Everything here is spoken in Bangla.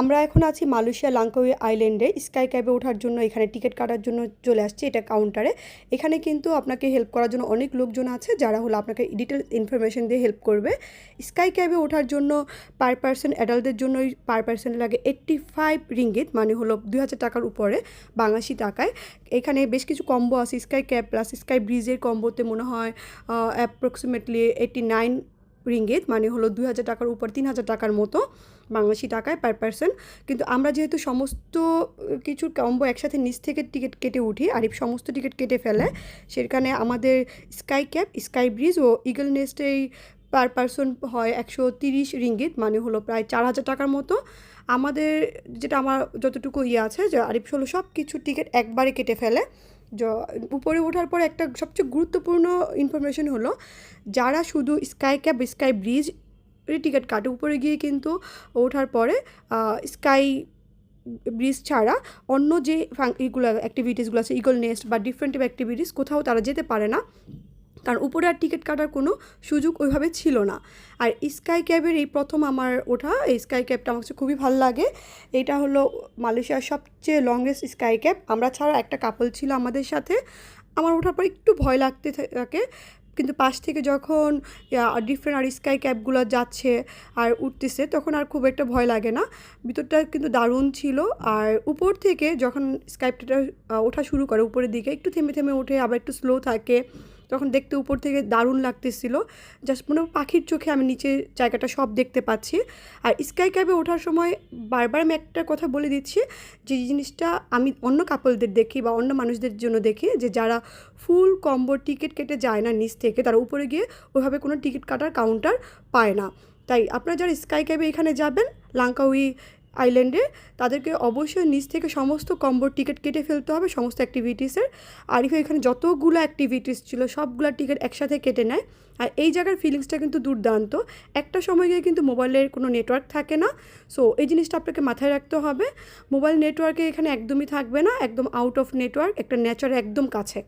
আমরা এখন আছি মালয়েশিয়া লাঙ্কাউই আইল্যান্ডে, স্কাই ক্যাবে ওঠার জন্য, এখানে টিকিট কাটার জন্য চলে আসছি এটা কাউন্টারে। এখানে কিন্তু আপনাকে হেল্প করার জন্য অনেক লোকজন আছে যারা হলো আপনাকে ডিটেল ইনফরমেশন দিয়ে হেল্প করবে। স্কাই ক্যাবে ওঠার জন্য পার পার্সন অ্যাডাল্টদের জন্য পার পার্সন লাগে এইট্টি ফাইভ রিঙ্গিত মানে হলো দুই হাজার টাকার উপরে বাংলাদেশি টাকায়। এখানে বেশ কিছু কম্বো আছে, স্কাই ক্যাব প্লাস স্কাই ব্রিজের কম্বোতে মনে হয় অ্যাপ্রক্সিমেটলি এইট্টি নাইন রিঙ্গিত মানে হলো দুই হাজার টাকার উপর তিন হাজার টাকার মতো বাংলাদেশি টাকায় পার পার্সন কিন্তু আমরা যেহেতু সমস্ত কিছুর কম্বো একসাথে নিচ থেকে টিকিট কেটে উঠি আর সমস্ত টিকিট কেটে ফেলে, সেখানে আমাদের স্কাই ক্যাব স্কাই ব্রিজ ও ইগল নেস্টেই পার পার্সন হয় একশো তিরিশ রিঙ্গিত মানে হলো প্রায় চার হাজার টাকার মতো। আমাদের যেটা আমার যতটুকু ইয়ে আছে, যে আরিফ হলো সব কিছু টিকিট একবারে কেটে ফেলে। উপরে ওঠার পর একটা সবচেয়ে গুরুত্বপূর্ণ ইনফরমেশন হলো, যারা শুধু sky cab sky bridge ticket কাটে, উপরে গিয়ে কিন্তু ওঠার পরে স্কাই ব্রিজ ছাড়া অন্য যে এগুলো অ্যাক্টিভিটিসগুলো আছে ইগল নেস্ট বা ডিফারেন্ট অ্যাক্টিভিটিস কোথাও তারা যেতে পারে না। কারণ উপরে আর টিকিট কাটার কোনো সুযোগ ওইভাবে ছিল না। আর স্কাই ক্যাবের এই প্রথম আমার ওঠা, এই স্কাই ক্যাবটা আমার কাছে খুবই ভালো লাগে। এটা হলো মালয়েশিয়ার সবচেয়ে লংগেস্ট স্কাই ক্যাব আমরা ছাড়া একটা কাপল ছিল আমাদের সাথে। আমার ওঠার পর একটু ভয় লাগতে থাকে। কিন্তু পাশ থেকে যখন ডিফারেন্ট আর স্কাই ক্যাবগুলো যাচ্ছে আর উঠতেছে, তখন আর খুব একটা ভয় লাগে না। ভিতরটা কিন্তু দারুণ ছিল। আর উপর থেকে যখন স্কাইপটা ওঠা শুরু করে, উপরের দিকে, একটু থেমে থেমে ওঠে, আবার একটু স্লো থাকে। তখন দেখতে উপর থেকে দারুণ লাগতেছিল। জাস্ট মনে পাখির চোখে আমি নিচে জায়গাটা সব দেখতে পাচ্ছি। আর স্কাই ক্যাবে ওঠার সময় বারবার আমি একটা কথা বলে দিচ্ছি, যে জিনিসটা আমি অন্য কাপলদের দেখি বা অন্য মানুষদের জন্য দেখি, যে যারা ফুল কম্বো টিকিট কেটে যায় না নিচ থেকে, তারা উপরে গিয়ে ওইভাবে কোনো টিকিট কাটার কাউন্টার পায় না। তাই আপনারা যারা স্কাই ক্যাবে এখানে যাবেন লাঙ্কাউই আইল্যান্ডে। তাদেরকে অবশ্যই নিচ থেকে সমস্ত কম্বোর টিকিট কেটে ফেলতে হবে সমস্ত অ্যাক্টিভিটিসের আর এখানে যতগুলো অ্যাক্টিভিটিস ছিল, সবগুলো টিকিট একসাথে কেটে নেয়। আর এই জায়গার ফিলিংসটা কিন্তু দুর্দান্ত। একটা সময় গিয়ে কিন্তু মোবাইলের কোনো নেটওয়ার্ক থাকে না। সো এই জিনিসটা আপনাকে মাথায় রাখতে হবে। মোবাইল নেটওয়ার্কে এখানে একদমই থাকবে না। একদম আউট অফ নেটওয়ার্ক একটা নেচার একদম কাছে।